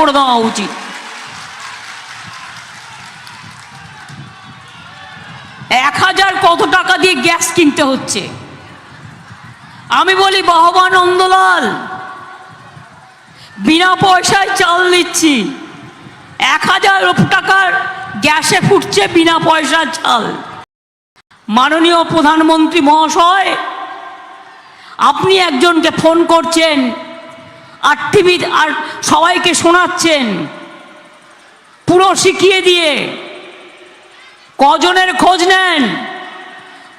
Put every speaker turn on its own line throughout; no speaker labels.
করে দেওয়া উচিত। এক হাজার কত টাকা দিয়ে গ্যাস কিনতে হচ্ছে? আমি বলি বাহবা নন্দলাল বিনা পয়সায় চাল দিচ্ছি এক হাজার টাকার গ্যাসে ফুটছে বিনা পয়সার চাল। মাননীয় প্রধানমন্ত্রী মহাশয়, আপনি একজনকে ফোন করছেন আর টিভি আর সবাইকে শোনাচ্ছেন। পুরো শিখিয়ে দিয়ে। কজনের খোঁজ নেন?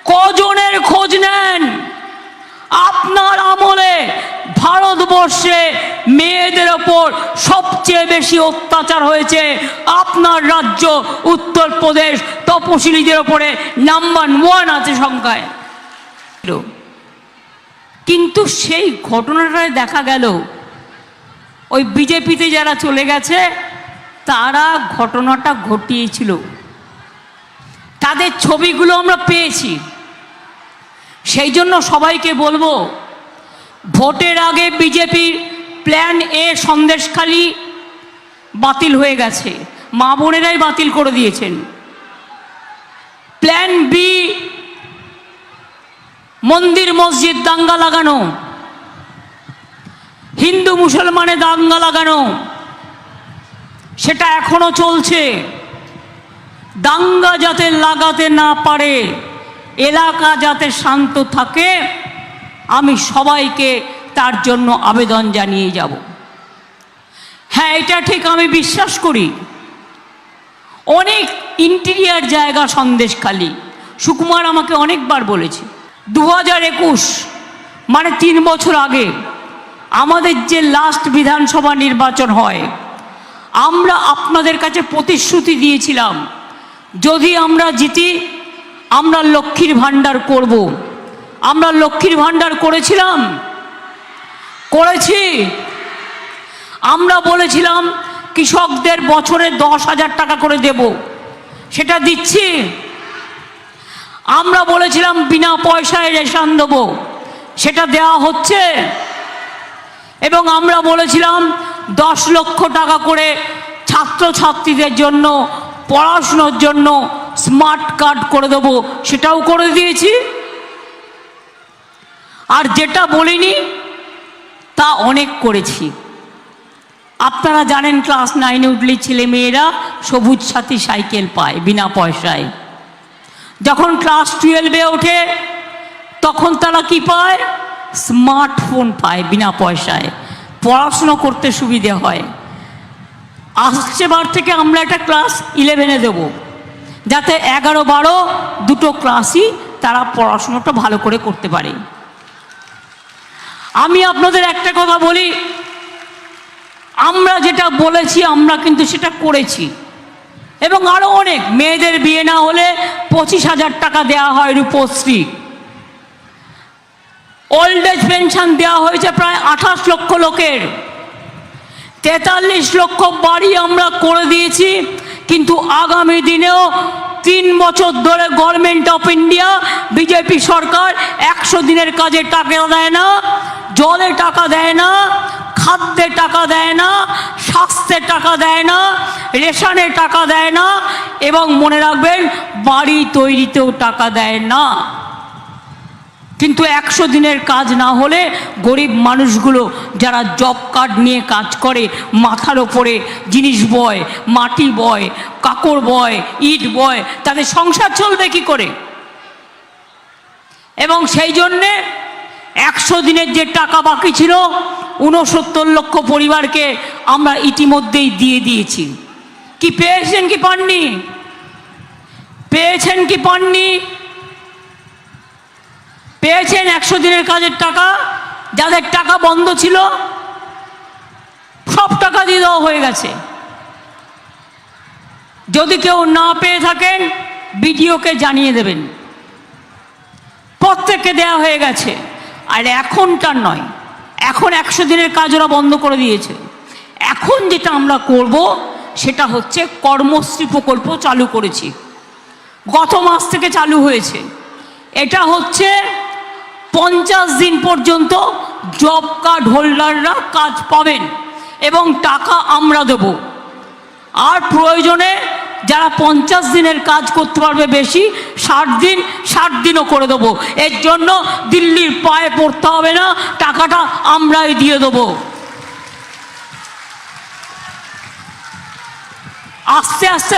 কজনের খোঁজ নেন? আপনার আমলে ভারতবর্ষে মেয়েদের ওপর সবচেয়ে বেশি অত্যাচার হয়েছে আপনার রাজ্য, উত্তরপ্রদেশ, তপশিলীদের ওপরে নাম্বার ওয়ান আছে সংখ্যায়। কিন্তু সেই ঘটনাটায় দেখা গেল ওই বিজেপিতে যারা চলে গেছে, তারা ঘটনাটা ঘটিয়েছিল। তাদের ছবিগুলো আমরা পেয়েছি। সেই জন্য সবাইকে বলব, ভোটের আগে বিজেপির প্ল্যান এ সন্দেশখালি বাতিল হয়ে গেছে। মা বোনেরাই বাতিল করে দিয়েছেন। প্ল্যান বি, মন্দির মসজিদ দাঙ্গা লাগানো। হিন্দু মুসলমানে দাঙ্গা লাগানো, সেটা এখনও চলছে। দাঙ্গা যাতে লাগাতে না পারে, এলাকা যাতে শান্ত থাকে, আমি সবাইকে তার জন্য আবেদন জানিয়ে যাব। হ্যাঁ এটা ঠিক আমি বিশ্বাস করি। অনেক ইন্টিরিয়ার জায়গা সন্দেশখালি। সুকুমার আমাকে অনেকবার বলেছে। দু হাজার একুশ মানে তিন বছর আগে আমাদের যে লাস্ট বিধানসভা নির্বাচন হয়, আমরা আপনাদের কাছে প্রতিশ্রুতি দিয়েছিলাম, যদি আমরা জিতি, আমরা লক্ষ্মীর ভাণ্ডার করব। আমরা লক্ষ্মীর ভাণ্ডার করেছিলাম? করেছি। আমরা বলেছিলাম, কৃষকদের বছরে দশ হাজার টাকা করে দেব। সেটা দিচ্ছি। আমরা বলেছিলাম, বিনা পয়সায় রেশন দেবো। সেটা দেওয়া হচ্ছে। এবং আমরা বলেছিলাম দশ লক্ষ টাকা করে ছাত্রছাত্রীদের জন্য, পড়াশুনোর জন্য স্মার্ট কার্ড করে দেবো। সেটাও করে দিয়েছি। আর যেটা বলিনি, তা অনেক করেছি। আপনারা জানেন ক্লাস নাইনে উঠলে ছেলে মেয়েরা সবুজ সাথী সাইকেল পায় বিনা পয়সায়। যখন ক্লাস টুয়েলভে ওঠে, তখন তারা কি পায়? স্মার্টফোন পায় বিনা পয়সায়। পড়াশুনো করতে সুবিধে হয়। আসছে বার থেকে আমরা একটা ক্লাস ইলেভেনে দেব। যাতে এগারো বারো দুটো ক্লাসই তারা পড়াশুনোটা ভালো করে করতে পারে। আমি আপনাদের একটা কথা বলি, আমরা যেটা বলেছি, আমরা কিন্তু সেটা করেছি। এবং আরও অনেক, মেয়েদের বিয়ে না হলে পঁচিশ হাজার টাকা দেওয়া হয় রূপশ্রী। ওল্ড এজ পেনশন দেওয়া হয়েছে প্রায় আঠাশ লক্ষ লোকের। তেতাল্লিশ লক্ষ বাড়ি আমরা করে দিয়েছি, কিন্তু আগামী দিনেও তিন বছর ধরে গভর্নমেন্ট অফ ইন্ডিয়া বিজেপি সরকার একশো দিনের কাজে টাকা দেয় না, জলে টাকা দেয় না, খাদ্যে টাকা দেয় না, স্বাস্থ্যে টাকা দেয় না, রেশনে টাকা দেয় না, এবং মনে রাখবেন বাড়ি তৈরিতেও টাকা দেয় না। কিন্তু একশো দিনের কাজ না হলে গরিব মানুষগুলো যারা জব কার্ড নিয়ে কাজ করে, মাথার ওপরে জিনিস বয়, মাটি বয় কাকড় বয়, ইট বয়, তাদের সংসার চলবে কি করে? এবং সেই জন্যে একশো দিনের যে টাকা বাকি ছিল, ঊনসত্তর লক্ষ পরিবারকে আমরা ইতিমধ্যেই দিয়ে দিয়েছি। কি পেয়েছেন কি পাননি? পেয়েছেন কি পাননি? পেয়েছেন একশো দিনের কাজের টাকা, যাদের টাকা বন্ধ ছিল, সব টাকা দিয়ে দেওয়া হয়ে গেছে। যদি কেউ না পেয়ে থাকেন, বিডিওকে জানিয়ে দেবেন। প্রত্যেককে দেওয়া হয়ে গেছে। আর এখনটার নয়, এখন একশো দিনের কাজ ওরা বন্ধ করে দিয়েছে। এখন যেটা আমরা করব, সেটা হচ্ছে কর্মশ্রী প্রকল্প চালু করেছি। গত মাস থেকে চালু হয়েছে। এটা হচ্ছে পঞ্চাশ দিন পর্যন্ত জব কার্ড হোল্ডাররা কাজ পাবেন এবং টাকা আমরা দেব। আর প্রয়োজনে যারা পঞ্চাশ দিনের কাজ করতে পারবে বেশি, ষাট দিন, ষাট দিনও করে দেবো। এর জন্য দিল্লির পায়ে পড়তে হবে না, টাকাটা আমরাই দিয়ে দেবো। আস্তে আস্তে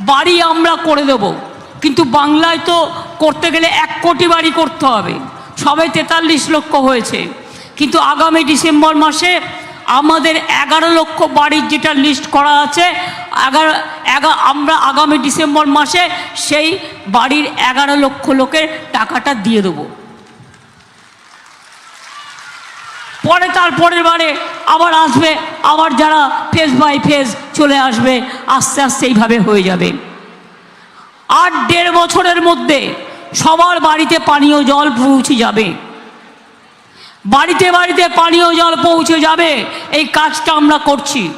বাড়ি আমরা করে দেব। কিন্তু বাংলায় তো করতে গেলে এক কোটি বাড়ি করতে হবে। সবে তেতাল্লিশ লক্ষ হয়েছে। কিন্তু আগামী ডিসেম্বর মাসে আমাদের এগারো লক্ষ বাড়ির যেটা লিস্ট করা আছে, এগারো, এগা, আমরা আগামী ডিসেম্বর মাসে সেই বাড়ির এগারো লক্ষ লোকের টাকাটা দিয়ে দেবো। পরে তার পরের বারে আবার আসবে, আবার যারা ফেস বাই ফেস চলে আসবে, আস্তে আস্তে এইভাবে হয়ে যাবে। আর দেড় বছরের মধ্যে সবার বাড়িতে পানীয় জল পৌঁছে যাবে। বাড়িতে বাড়িতে পানীয় জল পৌঁছে যাবে, এই কাজটা আমরা করছি।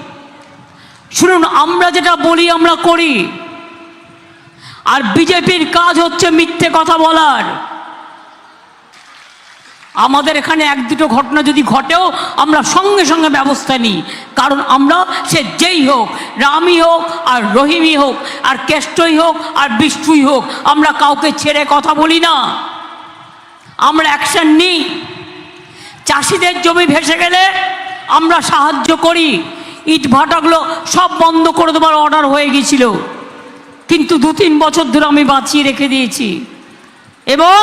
শুনুন, আমরা যেটা বলি, আমরা করি। আর বিজেপির কাজ হচ্ছে মিথ্যে কথা বলার। আমাদের এখানে এক দুটো ঘটনা যদি ঘটেও, আমরা সঙ্গে সঙ্গে ব্যবস্থা নিই। কারণ আমরা সে যেই হোক, রামই হোক আর রহিমই হোক, আর কেষ্টই হোক আর বিষ্ণুই হোক, আমরা কাউকে ছেড়ে কথা বলি না। আমরা অ্যাকশন নিই। চাষিদের জমি ভেসে গেলে আমরা সাহায্য করি। ইট ভাটাগুলো সব বন্ধ করে দেওয়ার অর্ডার হয়ে গেছিল কিন্তু দু তিন বছর ধরে আমি বাঁচিয়ে রেখে দিয়েছি। এবং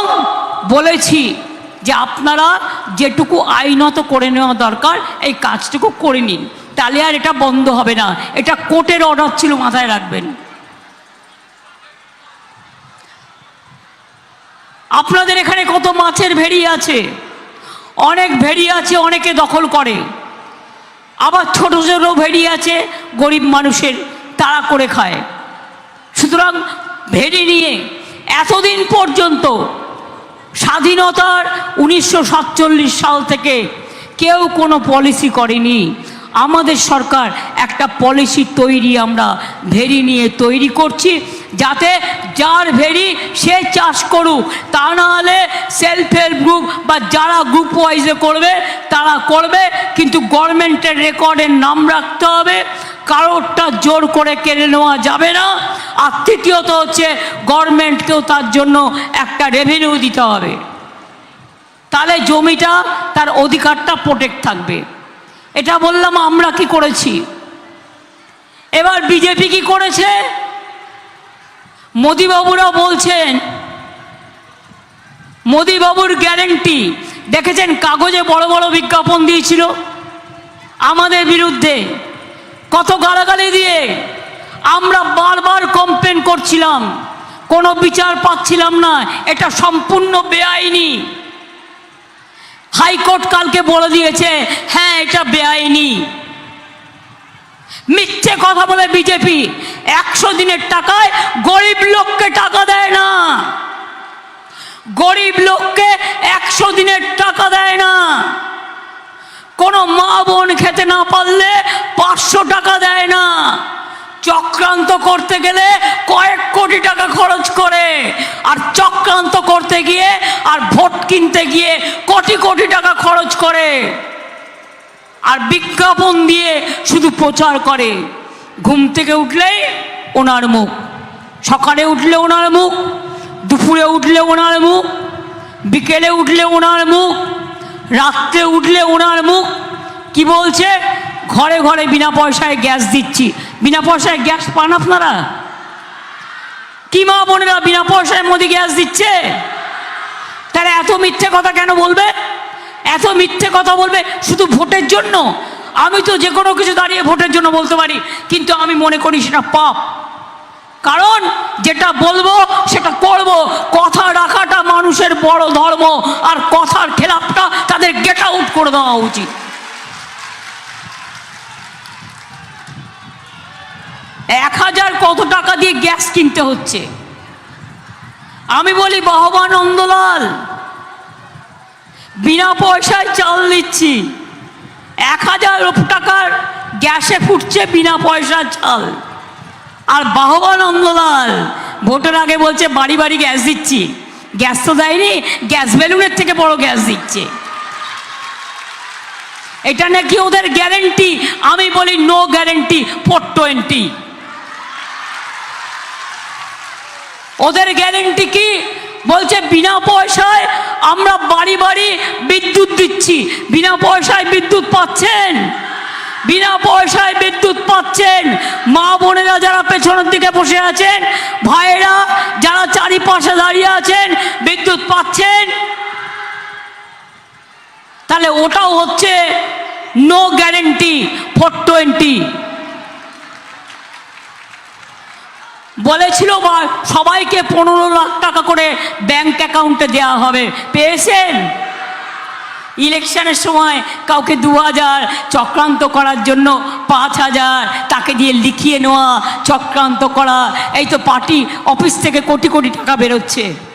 বলেছি যে আপনারা যেটুকু আইনত করে নেওয়া দরকার, এই কাজটুকু করে নিন। তাহলে আর এটা বন্ধ হবে না। এটা কোর্টের অর্ডার ছিল, মাথায় রাখবেন। আপনাদের এখানে কত মাছের ভেড়ি আছে? অনেক ভেড়ি আছে, অনেকে দখল করে। আবার ছোট ছোট ভেড়ি আছে, গরিব মানুষের, তারা করে খায়। সুতরাং ভেড়ি নিয়ে এতদিন পর্যন্ত স্বাধীনতার উনিশশো সাতচল্লিশ সাল থেকে কেউ কোনো পলিসি করেনি। আমাদের সরকার একটা পলিসি তৈরি আমরা ভেরি নিয়ে তৈরি করছি, যাতে যার ভেরি সে চাষ করুক। তা না হলে সেলফ হেল্প গ্রুপ বা যারা গ্রুপ ওয়াইজে করবে, তারা করবে, কিন্তু গভর্নমেন্টের রেকর্ডের নাম রাখতে হবে। কারোরটা জোর করে কেড়ে নেওয়া যাবে না। আর তৃতীয়ত হচ্ছে, গভর্নমেন্টকেও তার জন্য একটা রেভিনিউ দিতে হবে। তাহলে জমিটা, তার অধিকারটা প্রোটেক্ট থাকবে। এটা বললাম, আমরা কি করেছি? এবার বিজেপি কি করেছে? মোদিবাবুরা বলছেন, মোদিবাবুর গ্যারেন্টি দেখেছেন, কাগজে বড় বড় বিজ্ঞাপন দিয়েছিল। আমাদের বিরুদ্ধে। কত গালাগালি দিয়ে আমরা বারবার কমপ্লেন করছিলাম। কোনো বিচার পাচ্ছিলাম না। এটা সম্পূর্ণ বেআইনি। হাইকোর্ট কালকে বলে দিয়েছে হ্যাঁ এটা বেআইনি। মিথ্যে কথা বলে বিজেপি একশো দিনের টাকায় গরিব লোককে টাকা দেয় না। গরিব লোককে একশো দিনের টাকা দেয় না। কোনো মা বোন খেতে না পারলে চক্রান্ত করতে গেলে কয়েক কোটি টাকা খরচ করে। আর চক্রান্ত করতে গিয়ে আর ভোট কিনতে গিয়ে কোটি কোটি টাকা খরচ করে। আর বিজ্ঞাপন দিয়ে শুধু প্রচার করে। ঘুম থেকে উঠলেই ওনার মুখ। সকালে উঠলে ওনার মুখ, দুপুরে উঠলে ওনার মুখ, বিকেলে উঠলে ওনার মুখ, রাত্রে উঠলে ওনার মুখ। কি বলছে? ঘরে ঘরে বিনা পয়সায় গ্যাস দিচ্ছি। বিনা পয়সায় গ্যাস পান আপনারা? কি মা বোনেরা বিনা পয়সায় মোদি গ্যাস দিচ্ছে? তারা এত মিথ্যে কথা কেন বলবে? এত মিথ্যে কথা বলবে শুধু ভোটের জন্য? আমি তো যে কোনো কিছু দাঁড়িয়ে ভোটের জন্য বলতে পারি, কিন্তু আমি মনে করি সেটা পাপ। কারণ যেটা বলব, সেটা করব। কথা রাখাটা মানুষের বড় ধর্ম, আর কথার খেলাপটা তাদের গেট আউট করে দেওয়া উচিত। এক হাজার কত টাকা দিয়ে গ্যাস কিনতে হচ্ছে? আমি বলি বাহবা নন্দলাল বিনা পয়সায় চাল দিচ্ছি এক হাজার টাকার গ্যাসে ফুটছে বিনা পয়সার চাল। আর বাহবা নন্দলাল ভোটের আগে বলছে, বাড়ি বাড়ি গ্যাস দিচ্ছি। গ্যাস তো দেয়নি, গ্যাস বেলুনের থেকে বড় গ্যাস দিচ্ছে। এটা নাকি ওদের গ্যারেন্টি আমি বলি নো গ্যারেন্টি ফোর টোয়েন্টি ওদের গ্যারেন্টি কি? বলছে, বিনা পয়সায় আমরা বাড়ি বাড়ি বিদ্যুৎ দিচ্ছি। বিনা পয়সায় বিদ্যুৎ পাচ্ছেন? বিনা পয়সায় বিদ্যুৎ পাচ্ছেন? মা বোনেরা যারা পেছনের দিকে বসে আছেন, ভাইয়েরা যারা চারিপাশে দাঁড়িয়ে আছেন, বিদ্যুৎ পাচ্ছেন? তাহলে ওটাও হচ্ছে নো গ্যারেন্টি ফোর টোয়েন্টি বলেছিল বল সবাইকে পনেরো লাখ টাকা করে ব্যাংক অ্যাকাউন্টে দেওয়া হবে। পেয়েছেন? ইলেকশনের সময় কাউকে দু হাজার চক্রান্ত করার জন্য পাঁচ হাজার তাকে দিয়ে লিখিয়ে নেওয়া, চক্রান্ত করা, এই তো পার্টি অফিস থেকে কোটি কোটি টাকা বেরোচ্ছে।